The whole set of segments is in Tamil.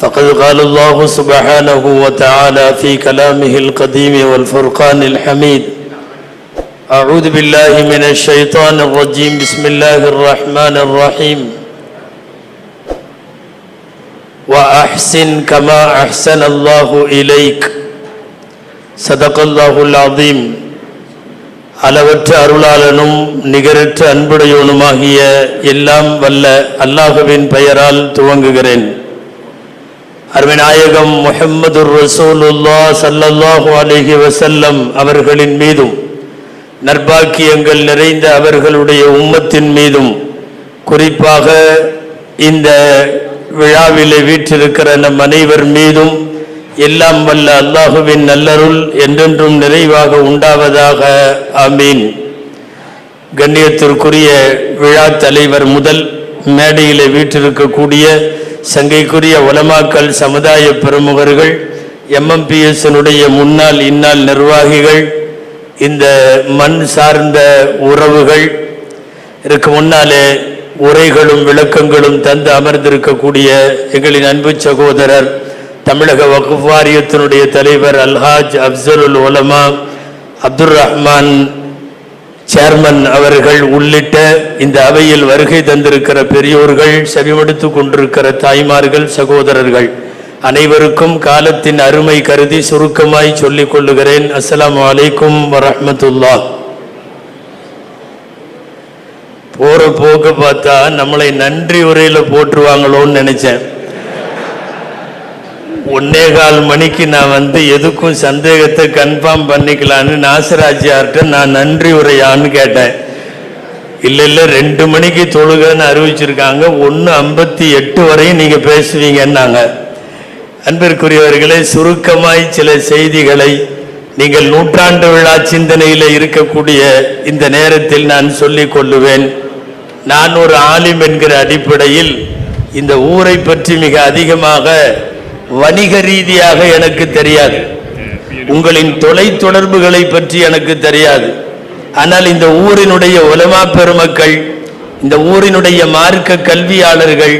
فقد قال الله سبحانه وتعالى في كلامه القديم والفرقان الحميد أعوذ بالله من الشيطان الرجيم بسم الله الرحمن الرحيم وأحسن كما أحسن الله إليك صدق الله العظيم அளவற்ற அருளாளனும் நிகரற்ற அன்புடையவனுமாகிய எல்லாம் வல்ல அல்லாஹுவின் பெயரால் துவங்குகிறேன் அருமைநாயகம் முஹம்மது ரசூலுல்லா சல்லல்லாஹு அலைஹி வசல்லம் அவர்களின் மீதும் நற்பாக்கியங்கள் நிறைந்த அவர்களுடைய உம்மத்தின் மீதும் குறிப்பாக இந்த விழாவிலே வீற்றிருக்கிற நம் அனைவர் மீதும் எல்லாம் வல்ல அல்லாஹுவின் நல்லருள் என்றென்றும் நிறைவாக உண்டாவதாக. ஆமீன். கண்ணியத்திற்குரிய விழா தலைவர் முதல் மேடையிலே வீற்றிருக்கக்கூடிய சங்கைக்குரிய உலமாக்கல் சமுதாய பிரமுகர்கள் எம்எம்பிஎஸ்னுடைய முன்னாள் இந்நாள் நிர்வாகிகள் இந்த மண் சார்ந்த உறவுகள் இதுக்கு முன்னாலே உரைகளும் விளக்கங்களும் தந்து அமர்ந்திருக்கக்கூடிய எங்களின் அன்பு சகோதரர் தமிழக வகுப் வாரியத்தினுடைய தலைவர் அல்ஹாஜ் அப்சலுல் உலமா அப்துல் ரஹ்மான் சேர்மன் அவர்கள் உள்ளிட்ட இந்த அவையில் வருகை தந்திருக்கிற பெரியோர்கள் செவிமடுத்து கொண்டிருக்கிற தாய்மார்கள் சகோதரர்கள் அனைவருக்கும் காலத்தின் அருமை கருதி சுருக்கமாய் சொல்லிக் கொள்ளுகிறேன். அஸ்லாம் அலைக்கும் வரமத்துல்லா போற போக்க பார்த்தா நம்மளை நன்றி உரையில போட்டுருவாங்களோன்னு நினைச்சேன். ஒன்னே கால் மணிக்கு நான் வந்து எதுக்கும் சந்தேகத்தை கன்ஃபார்ம் பண்ணிக்கலான்னு நாசராஜியார்கிட்ட நான் நன்றி உரையான்னு கேட்டேன். இல்லை இல்லை ரெண்டு மணிக்கு தொழுகன்னு அறிவிச்சிருக்காங்க. ஒன்று ஐம்பத்தி எட்டு வரையும் நீங்கள் பேசுவீங்கன்னாங்க. அன்பிற்குரியவர்களே சுருக்கமாய் சில செய்திகளை நீங்கள் நூற்றாண்டு விழா சிந்தனையில் இருக்கக்கூடிய இந்த நேரத்தில் நான் சொல்லிக் கொள்ளுவேன். நான் ஒரு ஆலிம் என்கிற அடிப்படையில் இந்த ஊரை பற்றி மிக அதிகமாக வணிக ரீதியாக எனக்கு தெரியாது. உங்களின் தொலை தொடர்புகளை பற்றி எனக்கு தெரியாது. ஆனால் இந்த ஊரினுடைய உலமா பெருமக்கள் இந்த ஊரினுடைய மார்க்க கல்வியாளர்கள்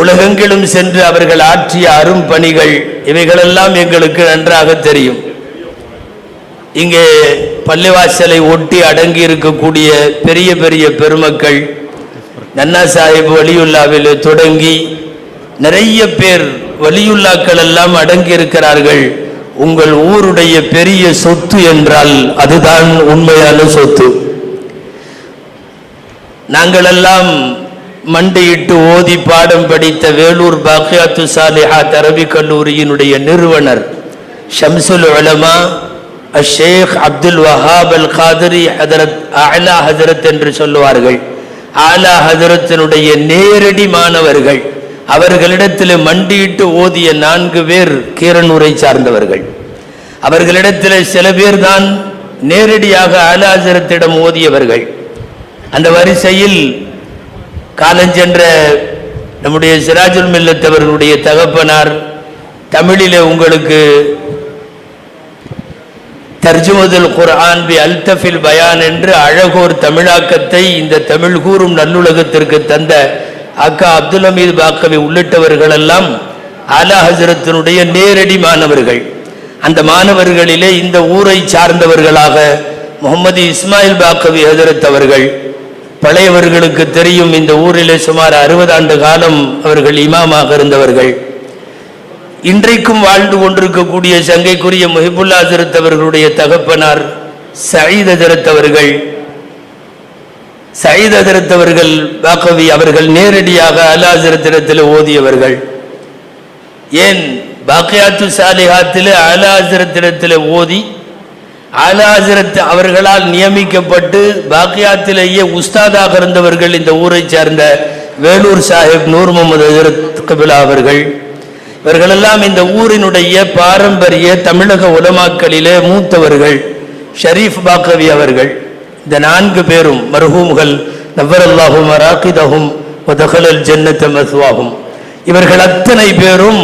உலகெங்கிலும் சென்று அவர்கள் ஆற்றிய அரும் பணிகள் இவைகளெல்லாம் எங்களுக்கு நன்றாக தெரியும். இங்கே பள்ளிவாசலை ஒட்டி அடங்கி இருக்கக்கூடிய பெரிய பெரிய பெருமக்கள் நன்னா சாஹிப் வலியுல்லாவில் தொடங்கி நிறைய பேர் வலியுல்லாக்கள் எல்லாம் அடங்கி இருக்கிறார்கள். உங்கள் ஊருடைய பெரிய சொத்து என்றால் அதுதான் உண்மையான சொத்து. நாங்களெல்லாம் மண்டியிட்டு ஓதி பாடம் படித்த வேலூர் பாக்கியாத்து சாலிஹா தரவி கல்லூரியினுடைய நிறுவனர் ஷம்சுல் உலமா அஷேக் அப்துல் வஹாப் அல் காதரி ஹதரத் ஆலா ஹதரத் என்று சொல்லுவார்கள். ஆலா ஹதரத்தினுடைய நேரடி மாணவர்கள். அவர்களிடத்தில் மண்டியிட்டு ஓதிய நான்கு பேர் கீரனூரை சார்ந்தவர்கள். அவர்களிடத்தில் சில பேர் தான் நேரடியாக ஆலாசரத்திடம் ஓதியவர்கள். அந்த வரிசையில் காலஞ்சென்ற நம்முடைய சிராஜுல் மில்லத் அவர்களுடைய தகப்பனார் தமிழில் உங்களுக்கு தர்ஜுமதுல் குர்ஆன் பி அல்தஃபில் பயான் என்று அழகோர் தமிழாக்கத்தை இந்த தமிழ் கூறும் நல்லுலகத்திற்கு தந்த அக்கா அப்துல் ஹமீது பாக்கவி உள்ளிட்டவர்கள் எல்லாம் அலா ஹசரத்தினுடைய நேரடி மாணவர்கள். அந்த மாணவர்களிலே இந்த ஊரை சார்ந்தவர்களாக முகமது இஸ்மாயில் பாக்கவி ஹசரத் அவர்கள். பழையவர்களுக்கு தெரியும் இந்த ஊரிலே சுமார் அறுபது ஆண்டு காலம் அவர்கள் இமாமாக இருந்தவர்கள். இன்றைக்கும் வாழ்ந்து கொண்டிருக்கக்கூடிய சங்கைக்குரிய முஹிபுல்லா ஹசரத் அவர்களுடைய தகப்பனார் சயீத் ஹசரத் அவர்கள். சயீத் ஹசரத் அவர்கள் அவர்கள் நேரடியாக அலாசரத்திடத்தில் ஓதியவர்கள். ஏன்? பாக்கியாத்து சாலிஹாத்தில் அலாசரத்திடத்தில் ஓதி ஆலாசிரத் அவர்களால் நியமிக்கப்பட்டு பாக்கியாத்திலேயே உஸ்தாதாக இருந்தவர்கள் இந்த ஊரை சேர்ந்த வேலூர் சாஹிப் நூர் முகமது ஹசரத் கபிலா அவர்கள். இவர்களெல்லாம் இந்த ஊரினுடைய பாரம்பரிய தமிழக உலமாக்களிலே மூத்தவர்கள் ஷரீஃப் பாக்கவி அவர்கள். இந்த நான்கு பேரும் மர்ஹூம்கள் நவ்வரல்லாஹும் ராக்கிதஹும் வதகலல் ஜன்னத்த மஸ்வாகும் இவர்கள் அத்தனை பேரும்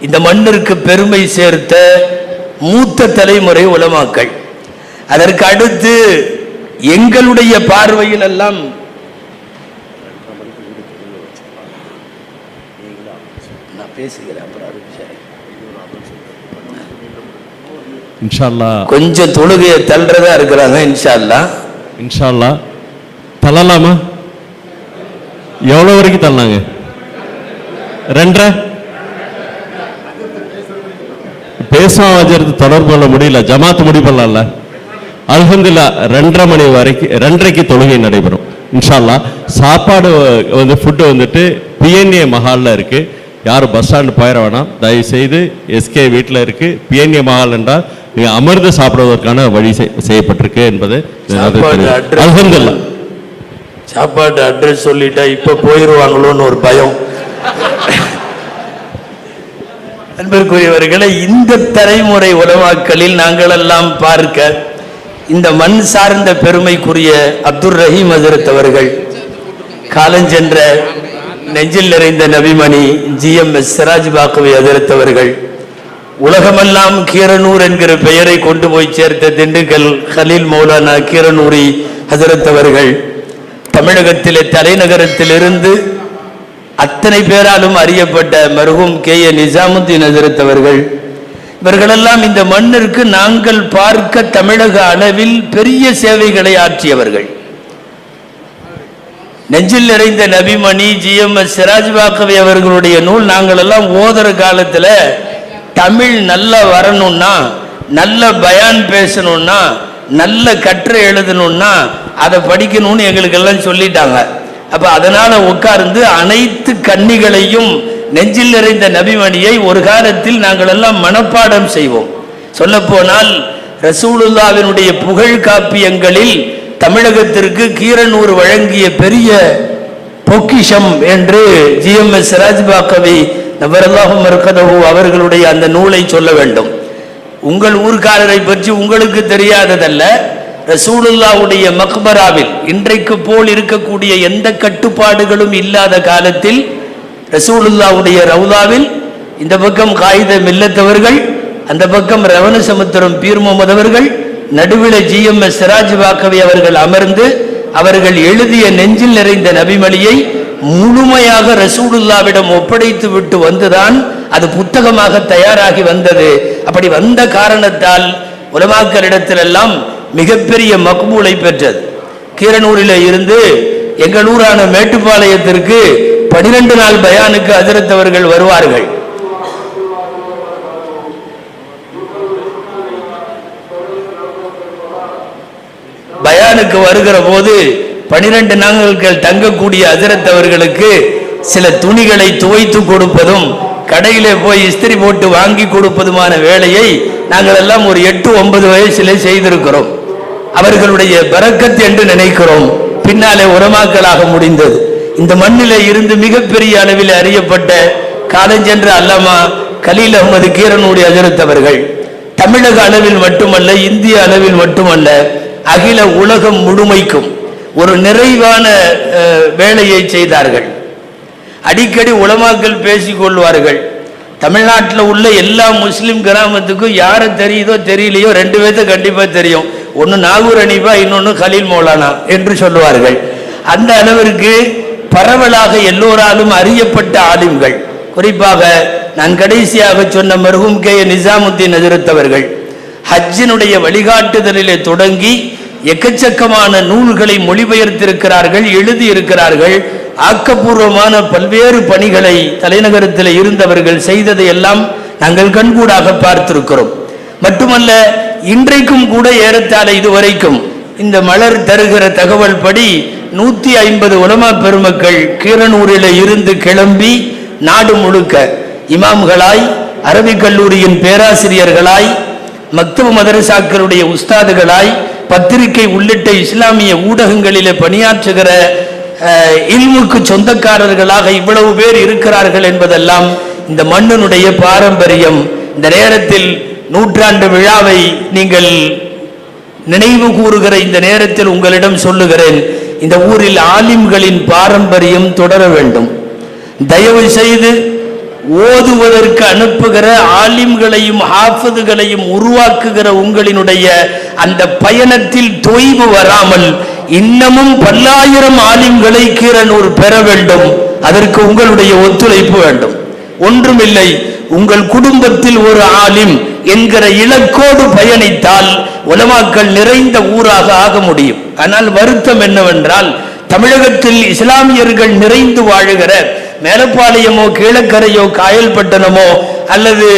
இந்த மண்ணிற்கு பெருமை சேர்த்த மூத்த தலைமுறை உலமாக்கள். அதற்கு அடுத்து எங்களுடைய பார்வையில் எல்லாம் கொஞ்சம் தொழுகையை தள்ளுறதா இருக்கிறாங்க இன்ஷா இன்ஷால்லா. தள்ளலாமா? எவ்வளோ வரைக்கும் தள்ளாங்க? ரெண்டரை? பேசுவா வச்சுருந்து தொடர்பு கொள்ள முடியல. ஜமாத்து முடிவு பண்ணலாம்ல. அல்ஹந்தில்லா ரெண்டரை மணி வரைக்கும் ரெண்டரைக்கு தொழுகை நடைபெறும். இன்ஷா அல்லாஹ் சாப்பாடு வந்து ஃபுட்டு வந்துட்டு பிஎன்ஏ மஹாலில் இருக்கு. யாரும் பஸ் ஸ்டாண்டு போயிட வேணாம். தயவு செய்து எஸ்கே வீட்டில் இருக்கு. பிஎன்ஏ மஹால் என்றால் நீங்கள் அமர்ந்து சாப்பிடுவதற்கான வழி செய்- செய்யப்பட்டிருக்கு என்பது அல்ஹம்துலில்லா. சாப்பாடு அட்ரஸ் சொல்லிட்டா இப்ப போயிருவாங்களோன்னு ஒரு பயம். அன்பிற்குரியவர்களே இந்த தலைமுறை உலமாக்களில் நாங்கள் எல்லாம் பார்க்க இந்த மண் சார்ந்த பெருமைக்குரிய அப்துல் ரஹீம் ஹசரத் அவர்கள் காலஞ்சென்ற நெஞ்சில் நிறைந்த Nabimani G M S Siraj பாக்கவை அதிர்த்தவர்கள் உலகமெல்லாம் கீரனூர் என்கிற பெயரை கொண்டு போய் சேர்த்த திண்டுக்கல் ஹலீல் மௌலானா கீரனூரி அதிர்த்தவர்கள் தமிழகத்திலே தலைநகரத்திலிருந்து அத்தனை பேராலும் அறியப்பட்ட மருகும் கே ஏ நிசாமுத்தீன் அதிர்த்தவர்கள் இவர்களெல்லாம் இந்த மண்ணிற்கு நாங்கள் பார்க்க தமிழக அளவில் பெரிய சேவைகளை ஆற்றியவர்கள். நெஞ்சில் நிறைந்த நபிமணி ஜிஎம்எஸ் சிராஜ் பாக்கவி அவர்களுடைய நூல் நாங்கள் எல்லாம் ஓதுற காலத்துல தமிழ் நல்லா வரணும்னா நல்ல பயான் பேசணும்னா நல்ல கற்று எழுதணும்னா அதை படிக்கணும்னு எங்களுக்கு எல்லாம் சொல்லிட்டாங்க. அப்ப அதனால உட்கார்ந்து அனைத்து கன்னிகளையும் நெஞ்சில் நிறைந்த நபிமணியை ஒரு காலத்தில் நாங்கள் எல்லாம் மனப்பாடம் செய்வோம். சொல்லப்போனால் ரசூலுல்லாவினுடைய புகழ் காப்பியங்களில் தமிழகத்திற்கு கீரனூர் வழங்கிய பெரிய பொக்கிஷம் என்று ஜிஎம்எஸ் ராஜ்பாக்கவி நபரல்லாஹும் மருக்கதகு அவர்களுடைய அந்த நூலை சொல்ல வேண்டும். உங்கள் ஊர்க்காரரை பற்றி உங்களுக்கு தெரியாததல்ல ரசூலுல்லாவுடைய மக்பராவில் இன்றைக்கு போல் இருக்கக்கூடிய எந்த கட்டுப்பாடுகளும் இல்லாத காலத்தில் ரசூலுல்லாவுடைய ரவுதாவில் இந்த பக்கம் காகித மில்லத்தவர்கள் அந்த பக்கம் ரவண சமுத்திரம் பீர் முகமது அவர்கள் நடுவில் ஜிஎம்எஸ் சிராஜ் வாக்கவி அவர்கள் அமர்ந்து அவர்கள் எழுதிய நெஞ்சில் நிறைந்த நபிமணியை முழுமையாக ரசூலுல்லாவிடம் ஒப்படைத்து விட்டு வந்துதான் அது புத்தகமாக தயாராகி வந்தது. அப்படி வந்த காரணத்தால் உலமாக்களிடத்திலெல்லாம் மிகப்பெரிய மக்பூலை பெற்றது. கீரனூரில் இருந்து எங்கள் ஊரான மேட்டுப்பாளையத்திற்கு பனிரெண்டு நாள் பயானுக்கு அதிரத்தவர்கள் வருவார்கள். பயானுக்கு வருகிற போது பனிரெண்டு நாட்கள் தங்கக்கூடிய அதிரத்தவர்களுக்கு சில துணிகளை துவைத்து கொடுப்பதும் கடையிலே போய் இஸ்திரி போட்டு வாங்கி கொடுப்பதுமான வேலையை நாங்கள் எல்லாம் ஒரு எட்டு ஒன்பது வயசிலே செய்திருக்கிறோம். அவர்களுடைய பறக்கத்து என்று நினைக்கிறோம். பின்னாலே உரமாக்கலாக முடிந்தது. இந்த மண்ணிலே இருந்து மிகப்பெரிய அளவில் அறியப்பட்ட காலஞ்சென்ற அல்லாமா கலீல் அகமது கீரனுடைய அதிரத்தவர்கள். தமிழக அளவில் மட்டுமல்ல இந்திய அளவில் மட்டுமல்ல அகில உலகம் முழுமைக்கும் ஒரு நிறைவான வேலையை செய்தார்கள். அடிக்கடி உலமாக்கள் பேசிக்கொள்வார்கள் தமிழ்நாட்டில் உள்ள எல்லா முஸ்லீம் கிராமத்துக்கும் யாரை தெரியுதோ தெரியலையோ ரெண்டு பேர்த்த கண்டிப்பாக தெரியும். ஒன்று நாகூர் அனிபா இன்னொன்று கலீல் மௌலானா என்று சொல்லுவார்கள். அந்த அளவிற்கு பரவலாக எல்லோராலும் அறியப்பட்ட ஆலிம்கள். குறிப்பாக நான் கடைசியாக சொன்ன மருகும் கே. நிசாமுத்தீன் எதிர்த்தவர்கள் ஹஜ்ஜினுடைய வழிகாட்டுதலிலே தொடங்கி எக்கச்சக்கமான நூல்களை மொழிபெயர்த்திருக்கிறார்கள் எழுதியிருக்கிறார்கள். ஆக்கப்பூர்வமான பல்வேறு பணிகளை தலைநகரத்தில் இருந்தவர்கள் செய்ததை எல்லாம் நாங்கள் கண்கூடாக பார்த்திருக்கிறோம். மட்டுமல்ல இன்றைக்கும் கூட ஏறத்தாழ இதுவரைக்கும் இந்த மலர் தருகிற தகவல் படி நூத்தி ஐம்பது உலமா பெருமக்கள் கீரனூரில் இருந்து கிளம்பி நாடு முழுக்க இமாம்களாய் அரபிக் கல்லூரியின் பேராசிரியர்களாய் மக்தவ மதரசாக்களுடைய உஸ்தாதுகளாய் பத்திரிகை உள்ளிட்ட இஸ்லாமிய ஊடகங்களிலே பணியாற்றுகிற இல்முக்கு சொந்தக்காரர்களாக இவ்வளவு பேர் இருக்கிறார்கள் என்பதெல்லாம் இந்த மண்ணினுடைய பாரம்பரியம். இந்த நேரத்தில் நூற்றாண்டு விழாவை நீங்கள் நினைவு கூறுகிற இந்த நேரத்தில் உங்களிடம் சொல்லுகிறேன். இந்த ஊரில் ஆலிம்களின் பாரம்பரியம் தொடர வேண்டும். தயவு செய்து ஓதுவதற்கு அனுப்புகிற ஆலிம்களையும் ஹாஃபதுகளையும் உருவாக்குகிற உங்களினுடைய அந்த பயணத்தில் தொய்வு வராமல் இன்னமும் பல்லாயிரம் ஆலிம்களை கீரனூர் பெற வேண்டும். அதற்கு உங்களுடைய ஒத்துழைப்பு வேண்டும். ஒன்றுமில்லை உங்கள் குடும்பத்தில் ஒரு ஆலிம் என்கிற இலக்கோடு பயணித்தால் உலமாக்கள் நிறைந்த ஊராக ஆக முடியும். ஆனால் வருத்தம் என்னவென்றால் தமிழகத்தில் இஸ்லாமியர்கள் நிறைந்து வாழுகிற மேலப்பாளையமோ கீழக்கரையோ காயல்பட்டணமோ அல்லது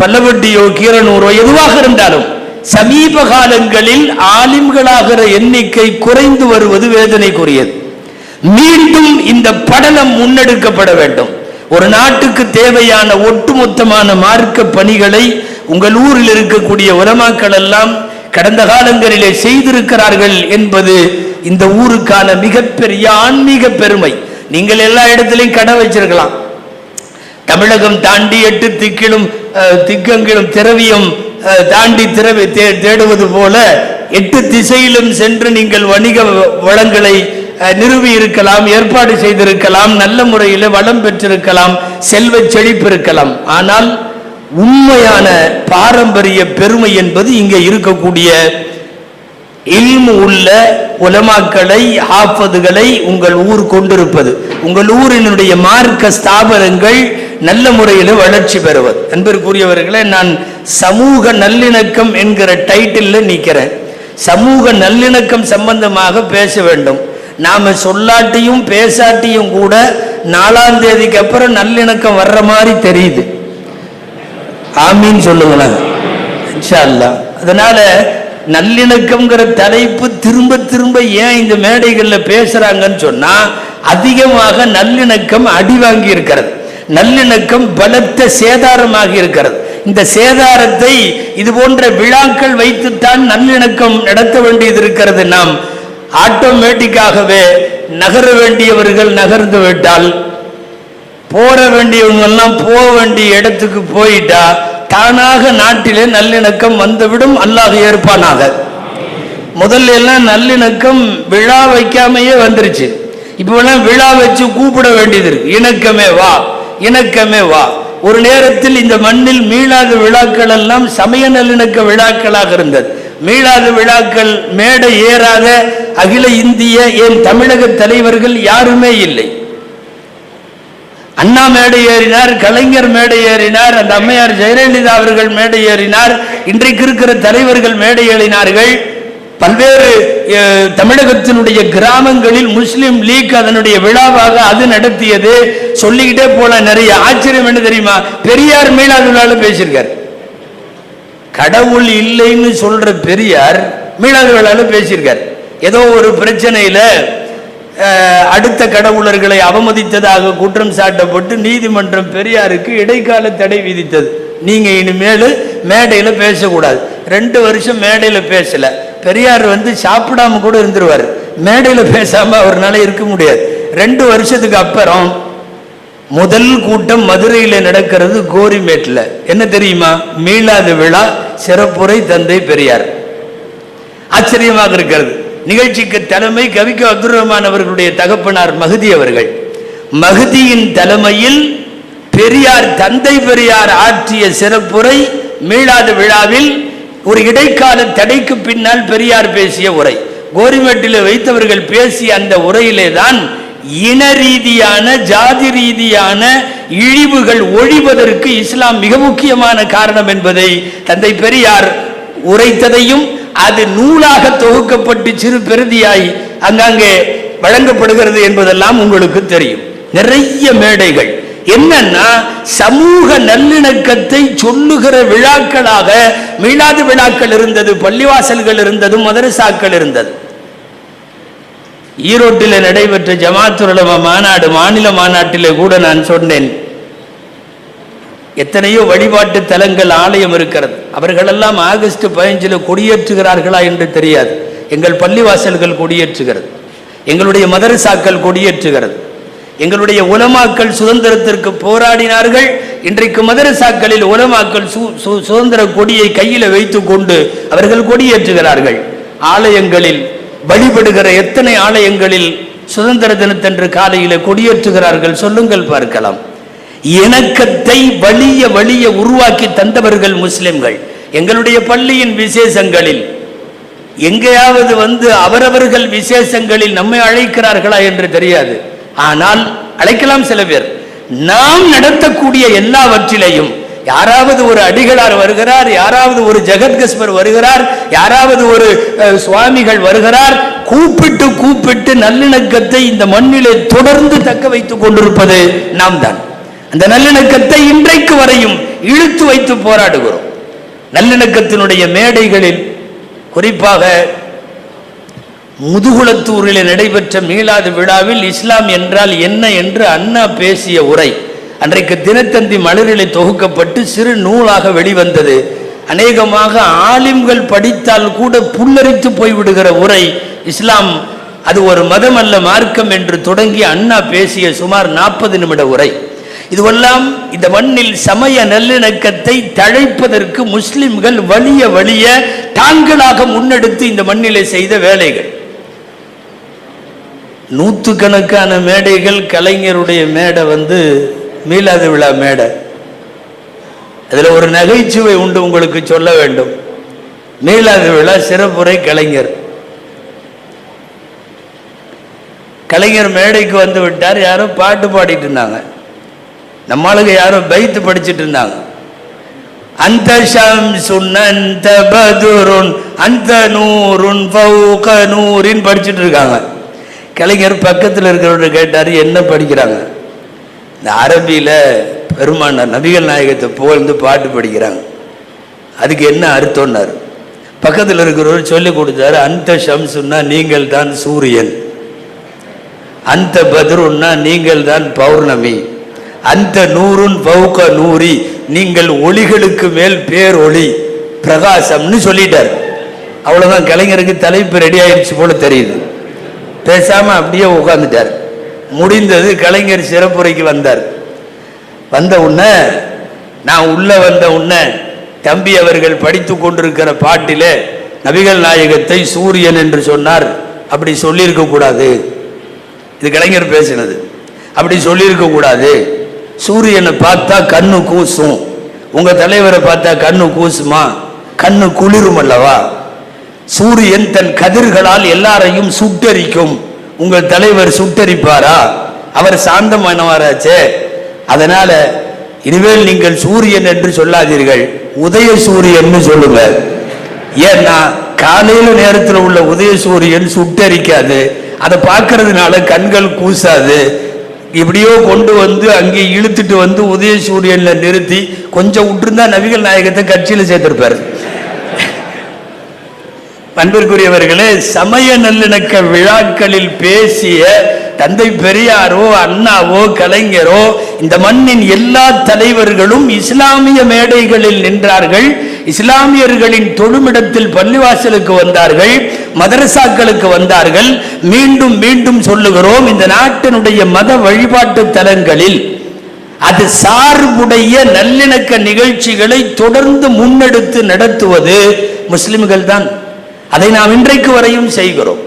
பல்லவட்டியோ கீரனூரோ எதுவாக இருந்தாலும் சமீப காலங்களில் ஆலிம்களாகிற எண்ணிக்கை குறைந்து வருவது வேதனைக்குரியது. மீண்டும் இந்த படலம் முன்னெடுக்கப்பட வேண்டும். ஒரு நாட்டுக்கு தேவையான ஒட்டுமொத்தமான மார்க்க பணிகளை உங்கள் ஊரில் இருக்கக்கூடிய உலமாக்கள் எல்லாம் கடந்த காலங்களிலே செய்திருக்கிறார்கள் என்பது இந்த ஊருக்கான மிகப்பெரிய ஆன்மீக பெருமை. நீங்கள் எல்லா இடத்துலையும் கடை வச்சிருக்கலாம். தமிழகம் தாண்டி எட்டு திக்கிலும் அஹ், திரவியம் அஹ், தாண்டி திரவி தே- தேடுவது போல எட்டு திசையிலும் சென்று நீங்கள் வணிக வ- வளங்களை அஹ், நிறுவி இருக்கலாம் ஏற்பாடு செய்திருக்கலாம் நல்ல முறையில் வளம் பெற்றிருக்கலாம் செல்வ செழிப்பு இருக்கலாம். ஆனால் உண்மையான பாரம்பரிய பெருமை என்பது இங்கே இருக்கக்கூடிய இல்மு உள்ள உலமாக்களை ஹாஃபதுகளை உங்கள் ஊர் கொண்டிருப்பது. உங்கள் ஊரினுடைய மார்க்க ஸ்தாபனங்கள் நல்ல முறையில் வளர்ச்சி பெறுவது. அன்பிற்குரியவர்களை நான் சமூக நல்லிணக்கம் என்கிற டைட்டில்ல நிற்கிறேன் சமூக நல்லிணக்கம் சம்பந்தமாக பேச வேண்டும். நாம சொல்லாட்டியும் பேசாட்டியும் கூட நாலாம் தேதிக்கு அப்புறம் நல்லிணக்கம் வர்ற மாதிரி தெரியுது. ஆமின்னு சொல்லுங்களேன். இன்ஷா அதனால நல்லிணக்கம்ங்கிற தலைப்பு திரும்ப திரும்ப ஏன் இந்த மேடைகளில் பேசுறாங்கன்னு சொன்னா அதிகமாக நல்லிணக்கம் அடி வாங்கி இருக்கிறது. நல்லிணக்கம் பலத்த சேதாரமாக இருக்கிறது. இந்த சேதாரத்தை இது போன்ற விழாக்கள் வைத்துத்தான் நல்லிணக்கம் நடத்த வேண்டியது இருக்கிறது. நாம் ஆட்டோமேட்டிக்காகவே நகர வேண்டியவர்கள் நகர்ந்து விட்டால் போற வேண்டியவங்கெல்லாம் போக வேண்டிய இடத்துக்கு போயிட்டா தானாக நாட்டிலே நல்லிணக்கம் வந்துவிடும் அல்லாஹ் ஏற்பானாக. முதல்ல எல்லாம் நல்லிணக்கம் விழா வைக்காமையே வந்துருச்சு. இப்போலாம் விழா வச்சு கூப்பிட வேண்டியது இருக்கு. இணக்கமே வா இணக்கமே வா. ஒரு நேரத்தில் இந்த மண்ணில் மீளாத விழாக்கள் எல்லாம் சமய நல்லிணக்க விழாக்களாக இருந்தது. மீளாத விழாக்கள் மேடை ஏறாத அகில இந்திய ஏன் தமிழக தலைவர்கள் யாருமே இல்லை. அண்ணா மேடை ஏறினார் கலைஞர் மேடை ஏறினார் அந்த அம்மையார் ஜெயலலிதா அவர்கள் மேடை ஏறினார் இன்றைக்கு இருக்கிற தலைவர்கள் மேடை ஏறினார்கள். பல்வேறு தமிழகத்தினுடைய கிராமங்களில் முஸ்லிம் லீக் அதனுடைய விழாவாக அது நடத்தியது. சொல்லிக்கிட்டே போல நிறைய ஆச்சரியம் என்ன தெரியுமா? பெரியார் மீளாது விழாவில் பேசியிருக்கார். கடவுள் இல்லைன்னு சொல்ற பெரியார் மீளாது விழாவில் பேசியிருக்கார். ஏதோ ஒரு பிரச்சனையில அடுத்த கடவுளர்களை அவமதித்ததாக குற்றம் சாட்டப்பட்டு நீதிமன்றம் பெரியாருக்கு இடைக்கால தடை விதித்தது. நீங்க இனிமேல் மேடையில் பேசக்கூடாது. ரெண்டு வருஷம் மேடையில் பேசல. பெரியார் வந்து சாப்பிடாம கூட இருந்துருவார். மேடையில் பேசாம அவர்னால இருக்க முடியாது. ரெண்டு வருஷத்துக்கு அப்புறம் முதல் கூட்டம் மதுரையில் நடக்கிறது கோரிமேட்டில். என்ன தெரியுமா? மீளாத விழா சிறப்புரை தந்தை பெரியார். ஆச்சரியமாக இருக்கிறது. நிகழ்ச்சிக்கு தலைமை கவிக்கு அப்துல் ரஹ்மான் அவர்களுடைய தகப்பனார் மகதி அவர்கள். மகதியின் தலைமையில் பெரியார் தந்தை பெரியார் ஆற்றிய சிறப்புரை மீளாத விழாவில் ஒரு இடைக்கால தடைக்கு பின்னால் பெரியார் பேசிய உரை. கோரிமேட்டில் வைத்தவர்கள் பேசிய அந்த உரையிலே தான் இன ரீதியான ஜாதி ரீதியான இழிவுகள் ஒழிவதற்கு இஸ்லாம் மிக முக்கியமான காரணம் என்பதை தந்தை பெரியார் உரைத்ததையும் அது நூலாக தொகுக்கப்பட்டு சிறு பெருதியாய் அங்கங்கே வழங்கப்படுகிறது என்பதெல்லாம் உங்களுக்கு தெரியும். நிறைய மேடைகள். என்னன்னா சமூக நல்லிணக்கத்தை சொல்லுகிற விழாக்களாக மீளாது விழாக்கள் இருந்தது பள்ளிவாசல்கள் இருந்தது மதரசாக்கள் இருந்தது. ஈரோட்டில் நடைபெற்ற ஜமாத்துலம மாநாடு மாநில மாநாட்டிலே கூட நான் சொன்னேன். எத்தனையோ வழிபாட்டு தலங்கள் ஆலயம் இருக்கிறது. அவர்களெல்லாம் ஆகஸ்ட் பதினஞ்சில் கொடியேற்றுகிறார்களா என்று தெரியாது. எங்கள் பள்ளிவாசல்கள் கொடியேற்றுகிறது. எங்களுடைய மதரசாக்கள் கொடியேற்றுகிறது. எங்களுடைய உலமாக்கள் சுதந்திரத்திற்கு போராடினார்கள். இன்றைக்கு மதரசாக்களில் உலமாக்கள் சு- சுதந்திர கொடியை கையில் வைத்து கொண்டு அவர்கள் கொடியேற்றுகிறார்கள். ஆலயங்களில் வழிபடுகிற எத்தனை ஆலயங்களில் சுதந்திர தினத்தன்று காலையில் கொடியேற்றுகிறார்கள் சொல்லுங்கள் பார்க்கலாம். இணக்கத்தை வலிய வலிய உருவாக்கி தந்தவர்கள் முஸ்லிம்கள். எங்களுடைய பள்ளியின் விசேஷங்களில் எங்கேயாவது வந்து அவரவர்கள் விசேஷங்களில் நம்மை அழைக்கிறார்களா என்று தெரியாது. ஆனால் அழைக்கலாம் சில பேர். நாம் நடத்தக்கூடிய எல்லாவற்றிலையும் யாராவது ஒரு அடிகளார் வருகிறார் யாராவது ஒரு ஜெகத்கஸ்பர் வருகிறார் யாராவது ஒரு சுவாமிகள் வருகிறார் கூப்பிட்டு கூப்பிட்டு நல்லிணக்கத்தை இந்த மண்ணிலே தொடர்ந்து தக்க வைத்துக் கொண்டிருப்பது நாம் தான் அந்த நல்லிணக்கத்தை இன்றைக்கு வரையும் இழுத்து வைத்து போராடுகிறோம். நல்லிணக்கத்தினுடைய மேடைகளில் குறிப்பாக முதுகுளத்தூரில் நடைபெற்ற மீளாது விழாவில் இஸ்லாம் என்றால் என்ன என்று அண்ணா பேசிய உரை அன்றைக்கு தினத்தந்தி மலரிலே தொகுக்கப்பட்டு சிறு நூலாக வெளிவந்தது. அநேகமாக ஆலிம்கள் படித்தால் கூட புல்லரித்து போய்விடுகிற உரை இஸ்லாம் அது ஒரு மதம் அல்ல மார்க்கம் என்று தொடங்கி அண்ணா பேசிய சுமார் நாற்பது நிமிட உரை. இதுவெல்லாம் இந்த மண்ணில் சமய நல்லிணக்கத்தை தழைப்பதற்கு முஸ்லிம்கள் வலிய வலிய தாங்களாக முன்னெடுத்து இந்த மண்ணிலே செய்த வேலைகள். நூற்றுக்கணக்கான மேடைகள் கலைஞருடைய மேடை வந்து மீளாத விழா மேடை. அதில் ஒரு நகைச்சுவை உண்டு உங்களுக்கு சொல்ல வேண்டும். மீளாத விழா சிறப்புரை கலைஞர். கலைஞர் மேடைக்கு வந்து விட்டார் யாரும் பாட்டு பாடிட்டு இருந்தாங்க. நம்மளுக்கு யாரும் பைத்து படிச்சுட்டு இருந்தாங்க. அந்த அந்த பதுருன் அந்த நூறுன் ஃபௌக நூரின் படிச்சிட்டு இருக்காங்க. கலைஞர் பக்கத்தில் இருக்கிறவர்கிட்ட கேட்டார் என்ன படிக்கிறாங்க? இந்த அரபியில் பெருமானார் நபிகள் நாயகத்தை புகழ்ந்து பாட்டு படிக்கிறாங்க. அதுக்கு என்ன அர்த்தம்னார்? பக்கத்தில் இருக்கிறவர் சொல்லி கொடுத்தாரு அந்த ஷம்சுன்னா நீங்கள் தான் சூரியன். அந்த பத்ருன்னா நீங்கள் தான் பௌர்ணமி. அந்த நூறுன் பௌக்க நூறி நீங்கள் ஒளிகளுக்கு மேல் பேர் ஒளி பிரகாசம்னு சொல்லிட்டார். அவ்வளோதான் கலைஞருக்கு தலைப்பு ரெடி ஆயிடுச்சு போல தெரியுது. பேசாமல் அப்படியே உட்காந்துட்டார் முடிந்தது கலைஞர் சிறப்புரைக்கு வந்தார். வந்த உடனே நான் உள்ளே வந்த உடனே தம்பி அவர்கள் படித்து கொண்டிருக்கிற பாட்டிலே நபிகள் நாயகத்தை சூரியன் என்று சொன்னார். அப்படி சொல்லியிருக்கக்கூடாது இது கலைஞர் பேசினது. அப்படி சொல்லியிருக்கக்கூடாது சூரியனை பார்த்தா கண்ணு கூசும். உங்க தலைவரை பார்த்தா கண்ணு கூசுமா? கண்ணு குளிரும் அல்லவா? சூரியன் தன் கதிர்களால் எல்லாரையும் சுட்டரிக்கும். உங்கள் தலைவர் சுட்டரிப்பாரா? அவர் சாந்தமானவராச்சே. அதனால இனிமேல் நீங்கள் சூரியன் என்று சொல்லாதீர்கள். உதய சூரியன் சொல்லுங்க. ஏன்னா காலையில நேரத்தில் உள்ள உதய சூரியன் சுட்டரிக்காது. அதை பார்க்கறதுனால கண்கள் கூசாது. இப்படியோ கொண்டு வந்து அங்கே இழுத்துட்டு வந்து உதய சூரியன்ல நிறுத்தி கொஞ்சம் விட்டுருந்தா நபிகள் நாயகத்தை கட்சியில சேர்த்திருப்பார். அன்பிற்குரியவர்களே சமய நல்லிணக்க விழாக்களில் பேசிய தந்தை பெரியாரோ அண்ணாவோ கலைஞரோ இந்த மண்ணின் எல்லா தலைவர்களும் இஸ்லாமிய மேடைகளில் நின்றார்கள். இஸ்லாமியர்களின் தொழுமிடத்தில் பள்ளிவாசலுக்கு வந்தார்கள் மதரசாக்களுக்கு வந்தார்கள். மீண்டும் மீண்டும் சொல்லுகிறோம் இந்த நாட்டினுடைய மத வழிபாட்டு தலங்களில் அது சார்புடைய நல்லிணக்க நிகழ்ச்சிகளை தொடர்ந்து முன்னெடுத்து நடத்துவது முஸ்லிம்கள் தான் அதை நாம் இன்றைக்கு வரையும் செய்கிறோம்.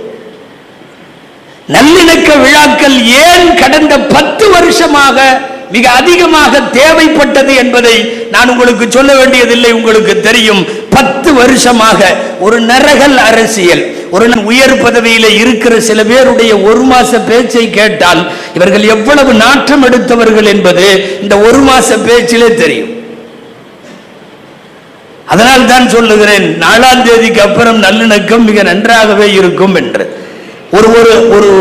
நல்லிணக்க விழாக்கள் ஏன் கடந்த பத்து வருஷமாக மிக அதிகமாக தேவைப்பட்டது என்பதை நான் உங்களுக்கு சொல்ல வேண்டியதில்லை உங்களுக்கு தெரியும். பத்து வருஷமாக ஒரு நரகல் அரசியல் ஒரு உயர் பதவியில இருக்கிற சில பேருடைய ஒரு மாச பேச்சை கேட்டால் இவர்கள் எவ்வளவு நாற்றம் எடுத்தவர்கள் என்பது இந்த ஒரு மாச பேச்சிலே தெரியும். அதனால் தான் சொல்லுகிறேன் நாலாம் தேதிக்கு அப்புறம் நல்லிணக்கம் மிக நன்றாகவே இருக்கும் என்று. ஒரு ஒரு ஒரு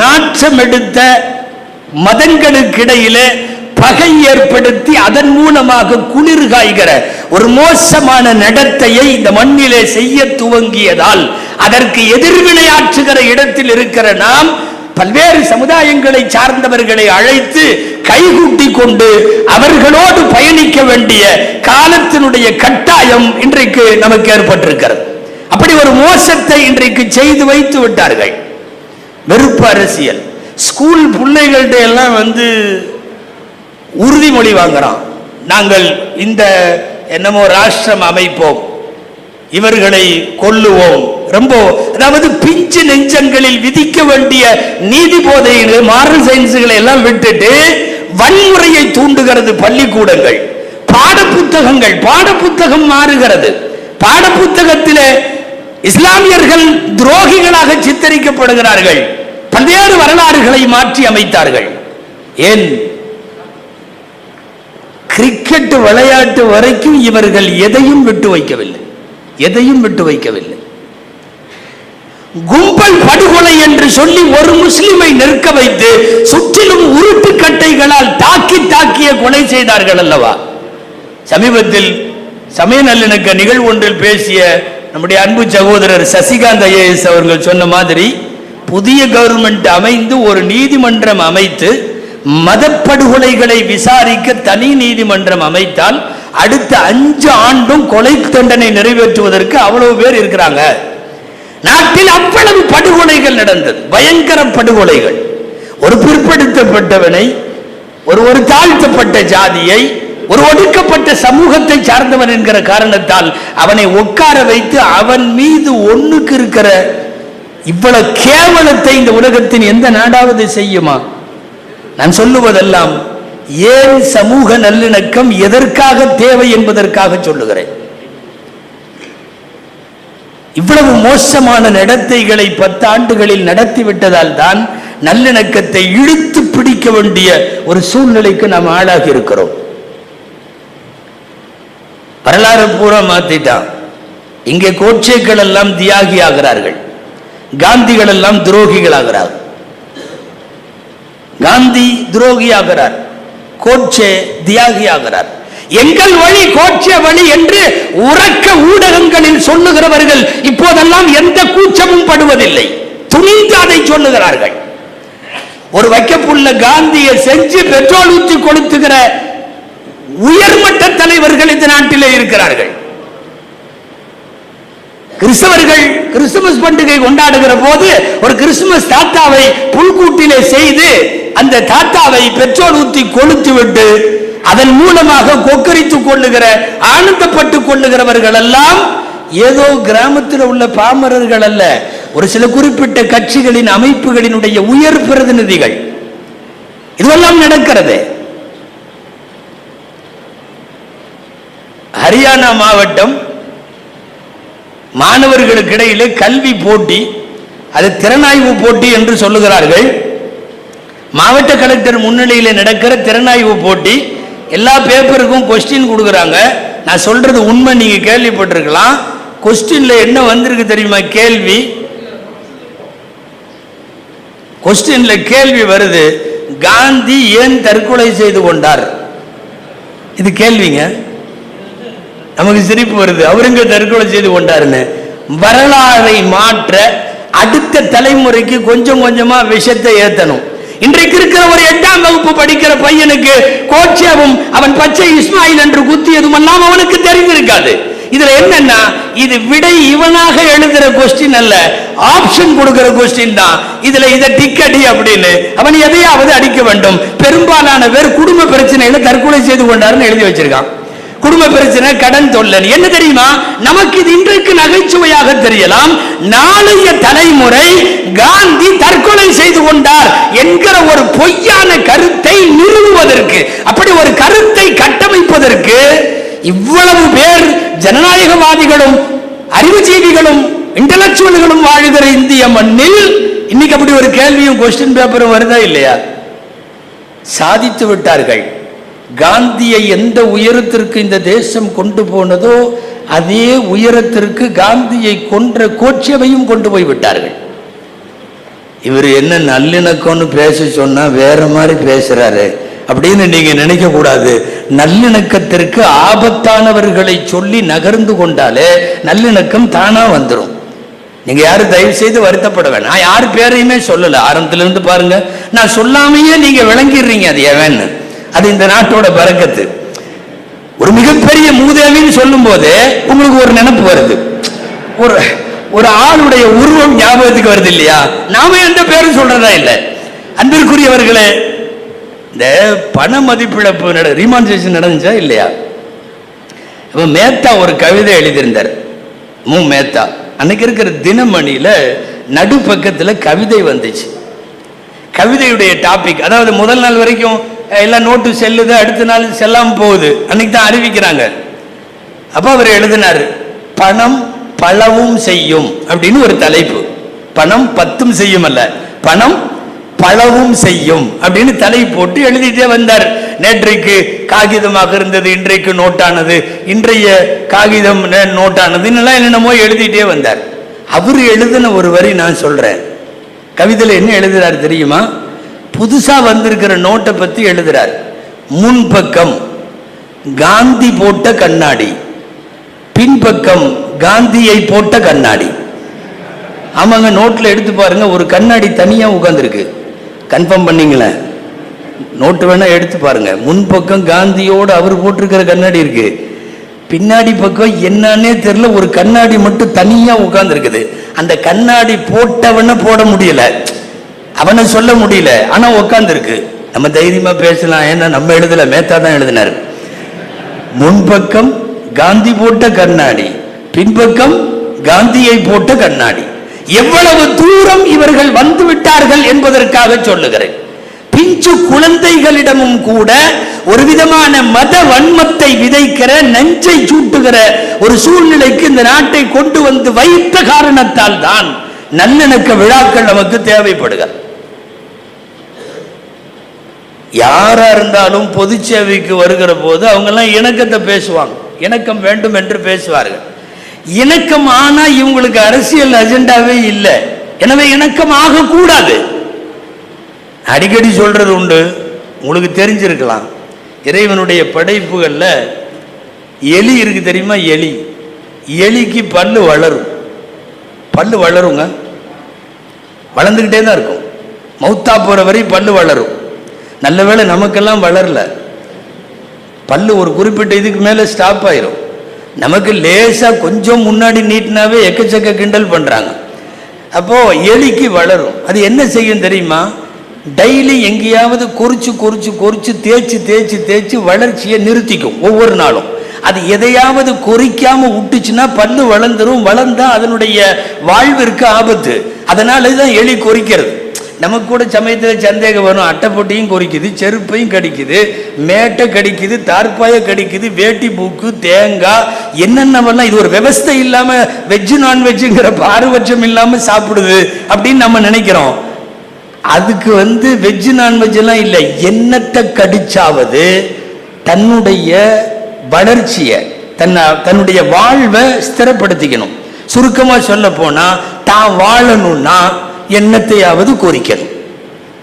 நாற்றம் எடுத்த மதங்களுக்கிடையிலே பகை ஏற்படுத்தி அதன் மூலமாக குளிர் காய்கிற ஒரு மோசமான நடத்தையை இந்த மண்ணிலே செய்ய துவங்கியதால் அதற்கு எதிர்வினையாற்றுகிற இடத்தில் இருக்கிற நாம் பல்வேறு சமுதாயங்களை சார்ந்தவர்களை அழைத்து கைகூட்டி கொண்டு அவர்களோடு பயணிக்க வேண்டிய காலத்தினுடைய கட்டாயம் இன்றைக்கு நமக்கு ஏற்பட்டிருக்கிறது. அப்படி ஒரு மோசத்தை இன்றைக்கு செய்து வைத்து விட்டார்கள். வெறுப்பு அரசியல். ஸ்கூல் பிள்ளைகள்கிட்ட எல்லாம் வந்து உறுதிமொழி வாங்குறான். நாங்கள் இந்த என்னமோ ராஷ்டிரம் அமைப்போம். இவர்களை கொல்லுவோம். ரொம்ப அதாவது பிஞ்சு நெஞ்சங்களில் விதிக்க வேண்டிய நீதி போதைகள் மாரல் சயின்ஸுகளை எல்லாம் விட்டுட்டு வன்முறையை தூண்டுகிறது பள்ளிக்கூடங்கள். பாடப்புத்தகங்கள் பாடப்புத்தகம் மாறுகிறது. பாடப்புத்தகத்திலே இஸ்லாமியர்கள் துரோகிகளாக சித்தரிக்கப்படுகிறார்கள். பல்வேறு வரலாறுகளை மாற்றி அமைத்தார்கள். ஏன்? கிரிக்கெட் விளையாட்டு வரைக்கும் இவர்கள் எதையும் விட்டு வைக்கவில்லை. எதையும் விட்டு வைக்கவில்லை. கும்பல் படுகொலை என்று சொல்லி ஒரு முஸ்லிமை நிற்க வைத்து சுற்றிலும் உருட்டு கட்டைகளால் தாக்கி தாக்கிய கொலை செய்தார்கள் அல்லவா? சமீபத்தில் சமய நல்லிணக்க நிகழ்வு ஒன்றில் பேசிய நம்முடைய அன்பு சகோதரர் சசிகாந்த் ஐஏஎஸ் அவர்கள் சொன்ன மாதிரி புதிய கவர்மெண்ட் அமைந்து ஒரு நீதிமன்றம் அமைத்து மதப்படுகொலைகளை விசாரிக்க தனி நீதிமன்றம் அமைத்தால் அடுத்த அஞ்சு ஆண்டும் கொலை தண்டனை நிறைவேற்றுவதற்கு அவ்வளவு பேர் இருக்கிறாங்க. நாட்டில் அவ்வளவு படுகொலைகள் நடந்தது. பயங்கர படுகொலைகள். ஒரு பிற்படுத்தப்பட்டவனை ஒரு ஒரு தாழ்த்தப்பட்ட ஜாதியை ஒரு ஒடுக்கப்பட்ட சமூகத்தை சார்ந்தவன் என்கிற காரணத்தால் அவனை உட்கார வைத்து அவன் மீது ஒண்ணுக்கு இருக்கிற இவ்வளவு கேவலத்தை இந்த உலகத்தின் எந்த நாடாவது செய்யுமா? நான் சொல்லுவதெல்லாம் ஏன் சமூக நல்லிணக்கம் எதற்காக தேவை என்பதற்காக சொல்லுகிறேன். இவ்வளவு மோசமான நடத்தைகளை பத்து ஆண்டுகளில் நடத்திவிட்டதால் தான் நல்லிணக்கத்தை இழுத்து பிடிக்க வேண்டிய ஒரு சூழ்நிலைக்கு நாம் ஆளாகி இருக்கிறோம். வரலாறு பூரா மாத்திட்டான் இங்கே கோட்சேக்கள் எல்லாம் தியாகி ஆகிறார்கள் காந்திகள் எல்லாம் துரோகிகள் ஆகிறார் காந்தி துரோகி ஆகிறார் கோட்சே தியாகி ஆகிறார் எங்கள் வழி கோட்சே வழி என்று உறக்க ஊடகங்களில் சொல்லுகிறவர்கள் இப்போதெல்லாம் எந்த கூச்சமும் படுவதில்லை. துணிந்து அதை சொல்லுகிறார்கள். ஒரு வைக்கப்புள்ள காந்தியை செஞ்சு பெட்ரோல் ஊற்றி கொளுத்துகிற உயர்மட்ட தலைவர்கள் இந்த நாட்டிலே இருக்கிறார்கள். கிறிஸ்தவர்கள் கிறிஸ்துமஸ் பண்டிகை கொண்டாடுகிற போது ஒரு கிறிஸ்துமஸ் தாத்தாவை புல்கூட்டிலே செய்து அந்த தாத்தாவை பெட்ரோல் ஊத்தி கொளுத்து விட்டு அதன் மூலமாக கொக்கரித்துக் கொள்ளுகிற ஆனந்தப்பட்டுக் கொள்ளுகிறவர்கள் எல்லாம் ஏதோ கிராமத்தில் உள்ள பாமரர்கள் அல்ல ஒரு சில குறிப்பிட்ட கட்சிகளின் அமைப்புகளினுடைய உயர் பிரதிநிதிகள். இதுவெல்லாம் நடக்கிறது. ஹரியானா மாவட்டம் மாணவர்களுக்கு இடையிலே கல்வி போட்டி அது திறனாய்வு போட்டி என்று சொல்லுகிறார்கள். மாவட்ட கலெக்டர் முன்னிலையில் நடக்கிற திறனாய்வு போட்டி எல்லா பேப்பருக்கும் கொஸ்டின் கொடுக்குறாங்க. நான் சொல்றது உண்மை நீங்க கேள்விப்பட்டிருக்கலாம். கொஸ்டின்ல என்ன வந்திருக்கு தெரியுமா? கேள்வி. கொஸ்டின்ல கேள்வி வருது. காந்தி ஏன் தற்கொலை செய்து கொண்டார்? இது கேள்விங்க. நமக்கு சிரிப்பு வருது. அவருங்க தற்கொலை செய்து கொண்டாருன்னு. வரலாறை மாற்ற அடுத்த தலைமுறைக்கு கொஞ்சம் கொஞ்சமா விஷத்தை ஏத்தணும். இன்றைக்கு இருக்கிற ஒரு எட்டாம் வகுப்பு படிக்கிற பையனுக்கு கோச்சியாவும் அவன் பச்சை இஸ்மாயில் என்று குத்தியதும் எல்லாம் அவனுக்கு தெரிந்திருக்காது. இதுல என்னன்னா இது விடை இவனாக எழுதுற கொஸ்டின் அல்ல ஆப்ஷன் கொடுக்கிற கொஸ்டின் தான். இதுல இதை டிக்கடி அப்படின்னு அவன் எதையாவது அடிக்க வேண்டும். பெரும்பாலான பேர் குடும்ப பிரச்சனையில தற்கொலை செய்து கொண்டாருன்னு எழுதி வச்சிருக்கான். குடும்ப பிரச்சனை கடன் தொல்லன் என்ன தெரியுமா? நமக்கு இது இன்றைக்கு நகைச்சுவையாக தெரியலாம். நாளைய தலைமுறை காந்தி தற்கொலை செய்து கொண்டார் என்கிற ஒரு பொய்யான கருத்தை நிறுவுவதற்கு அப்படி ஒரு கருத்தை கட்டமைப்பதற்கு இவ்வளவு பேர் ஜனநாயகவாதிகளும் அறிவுஜீவிகளும் இன்டலக்சுவல்களும் வாழுகிற இந்திய மண்ணில் இன்னைக்கு அப்படி ஒரு கேள்வியும் கொஸ்டின் பேப்பரும் வருதா இல்லையா? சாதித்து விட்டார்கள். காந்தியை எந்த உயரத்திற்கு இந்த தேசம் கொண்டு போனதோ அதே உயரத்திற்கு காந்தியை கொன்ற கோட்சவையும் கொண்டு போய் விட்டார்கள். இவர் என்ன நல்லிணக்கம்னு பேச சொன்னா வேற மாதிரி பேசுறாரு. அப்படின்னு நீங்க நினைக்க கூடாது. நல்லிணக்கத்திற்கு ஆபத்தானவர்களை சொல்லி நகர்ந்து கொண்டாலே நல்லிணக்கம் தானா வந்துடும் நீங்க யாரும் தயவு செய்து வருத்தப்பட வேணாம். நான் யார் பேரையுமே சொல்லல. ஆரம்பத்துல இருந்து பாருங்க. நான் சொல்லாமையே நீங்க விளங்கிடுறீங்க அது எவன்னு. அது இந்த நாட்டோட பறக்கத்து. ஒரு மிகப்பெரிய மூதேவின்னு சொல்லும் போது உங்களுக்கு ஒரு நினைப்பு வருது. ஒரு ஒரு ஆளுடைய உருவம் ஞாபகத்துக்கு வருது இல்லையா? நாம எந்த பேரும் சொல்றதா இல்லை. அன்பிற்குரியவர்களே இந்த பண மதிப்பிழப்பு நட ரீமான்சேஷன் நடந்துச்சா இல்லையா? இப்ப மேத்தா ஒரு கவிதை எழுதியிருந்தார். மு. மேத்தா. அன்னைக்கு இருக்கிற தினமணியில நடுப்பக்கத்துல கவிதை வந்துச்சு. கவிதையுடைய டாபிக் அதாவது முதல் நாள் வரைக்கும் எல்லாம் நோட்டு செல்லுது அடுத்த நாள் செல்லாமல் போகுது. அன்னைக்கு தான் அறிவிக்கிறாங்க. அப்போ அவர் எழுதினார் பணம் பழவும் செய்யும் அப்படின்னு ஒரு தலைப்பு. பணம் பத்தும் செய்யும் அல்ல பணம் பழவும் செய்யும் அப்படின்னு தலை போட்டு எழுதிட்டே வந்தார். நேற்றைக்கு காகிதமாக இருந்தது இன்றைக்கு நோட்டானது இன்றைய காகிதம் நே- நோட்டானது எல்லாம் என்னென்னமோ எழுதிட்டே வந்தார். அவர் எழுதின ஒரு வரி நான் சொல்றேன். கவிதையில் என்ன எழுதுறாரு தெரியுமா? புதுசாக வந்திருக்கிற நோட்டை பற்றி எழுதுகிறார் முன்பக்கம் காந்தி போட்ட கண்ணாடி. பின்பக்கம் காந்தியை போட்ட கண்ணாடி. ஆமாங்க நோட்டில் எடுத்து பாருங்க ஒரு கண்ணாடி தனியாக உட்காந்துருக்கு கன்ஃபார்ம் பண்ணீங்களேன் நோட்டு வேணா எடுத்து பாருங்க. முன்பக்கம் காந்தியோடு அவர் போட்டிருக்கிற கண்ணாடி இருக்கு. பின்னாடி பக்கம் என்னன்னே தெரியல ஒரு கண்ணாடி மட்டும் தனியாக உட்காந்துருக்குது அந்த கண்ணாடி போட்டவன போட முடியலை. அவனை சொல்ல முடியல. ஆனா உட்காந்துருக்கு நம்ம தைரியமா பேசலாம். ஏன்னா நம்ம எழுதல மேத்தா தான் எழுதினார். முன்பக்கம் காந்தி போட்ட கண்ணாடி பின்பக்கம் காந்தியை போட்ட கண்ணாடி. எவ்வளவு தூரம் இவர்கள் வந்து விட்டார்கள் என்பதற்காக சொல்லுகிறேன். பிஞ்சு குழந்தைகளிடமும் கூட ஒரு விதமான மத வன்மத்தை விதைக்கிற நஞ்சை சூட்டுகிற ஒரு சூழ்நிலைக்கு இந்த நாட்டை கொண்டு வந்து வைத்த காரணத்தால் தான் நல்லிணக்க விழாக்கள் நமக்கு தேவைப்படுகிறது. யாரா இருந்தாலும் பொது சேவைக்கு வருகிற போது அவங்க எல்லாம் இணக்கத்தை பேசுவாங்க. இணக்கம் வேண்டும் என்று பேசுவார்கள். இணக்கம் ஆனா இவங்களுக்கு அரசியல் அஜெண்டாவே இல்லை. எனவே இணக்கம் ஆகக்கூடாது. அடிக்கடி சொல்றது உண்டு. உங்களுக்கு தெரிஞ்சிருக்கலாம். இறைவனுடைய படைப்புகளில் எலி இருக்கு தெரியுமா? எலி. எலிக்கு பல்லு வளரும். பல்லு வளருங்க. வளர்ந்துக்கிட்டே தான் இருக்கும். மௌத்தா போற வரை பல்லு வளரும். நல்ல வேளை நமக்கெல்லாம் வளரல. பல்லு ஒரு குறிப்பிட்ட இதுக்கு மேலே ஸ்டாப் ஆயிரும். நமக்கு லேசாக கொஞ்சம் முன்னாடி நீட்டினாவே எக்கச்சக்க கிண்டல் பண்ணுறாங்க அப்போது எலிக்கு வளரும். அது என்ன செய்யும் தெரியுமா? டெய்லி எங்கேயாவது குறிச்சு குறிச்சு குறிச்சு தேய்ச்சி தேய்ச்சி தேய்ச்சி வளர்ச்சியை நிறுத்திக்கும் ஒவ்வொரு நாளும். அது எதையாவது குறிக்காம விட்டுச்சுன்னா பல்லு வளர்ந்துரும். வளர்ந்தா அதனுடைய வாழ்விற்கு ஆபத்து. அதனால தான் எலி குறிக்கிறது. நமக்கு கூட சமயத்தில் சந்தேகம் வரும். அட்டைப்பொட்டியும் குறிக்குது செருப்பையும் கடிக்குது மேட்டை கடிக்குது தார்ப்பாயை கடிக்குது வேட்டி பூக்கு தேங்காய் என்னென்னவெல்லாம் இது ஒரு விவஸ்தை இல்லாமல் வெஜ்ஜு நான்வெஜ்ஜுங்கிற பாரபட்சம் இல்லாமல் சாப்பிடுது அப்படின்னு நம்ம நினைக்கிறோம். அதுக்கு வந்து வெஜ்ஜு நான்வெஜ் எல்லாம் இல்லை. என்னத்தை கடிச்சாவது தன்னுடைய வளர்ச்சியை தன்னை தன்னுடைய வாழ்வை ஸ்திரப்படுத்திக்கணும். சுருக்கமாக சொல்ல போனால் தான் வாழணும்னா எண்ணத்தையாவது கோரிக்கணும்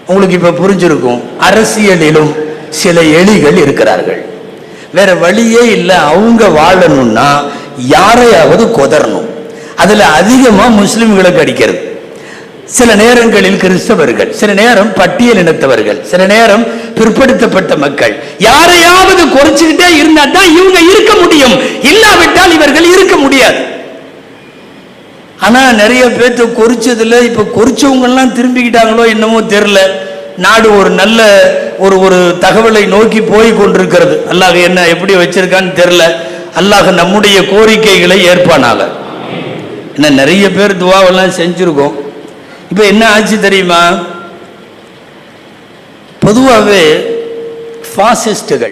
உங்களுக்கு இப்ப புரிஞ்சிருக்கும் அரசியலிலும் சில எலிகள் இருக்கிறார்கள். வேற வழியே இல்லை அவங்க வாழணும்னா யாரையாவது கொதறணும். அதுல அதிகமா முஸ்லிம்களுக்கு அடிக்கிறது. சில நேரங்களில் கிறிஸ்தவர்கள் சில நேரம் பட்டியல் இனத்தவர்கள் சில நேரம் பிற்படுத்தப்பட்ட மக்கள் யாரையாவது குறைச்சுக்கிட்டே இருந்தா தான் இவங்க இருக்க முடியும். இல்லாவிட்டால் இவர்கள் இருக்க முடியாது. ஆனா நிறைய பேர்த்த குறிச்சதுல இப்ப குறிச்சவங்கெல்லாம் திரும்பிக்கிட்டாங்களோ என்னமோ தெரியல. நாடு ஒரு நல்ல ஒரு ஒரு தகவலை நோக்கி போய் கொண்டிருக்கிறது. அல்லாஹ் என்ன எப்படி வச்சிருக்கான்னு தெரியல. அல்லாஹ் நம்முடைய கோரிக்கைகளை ஏற்பானால என்ன நிறைய பேர் துவாவெல்லாம் செஞ்சிருக்கோம். இப்போ என்ன ஆச்சு தெரியுமா? பொதுவாகவே ஃபாசிஸ்டுகள்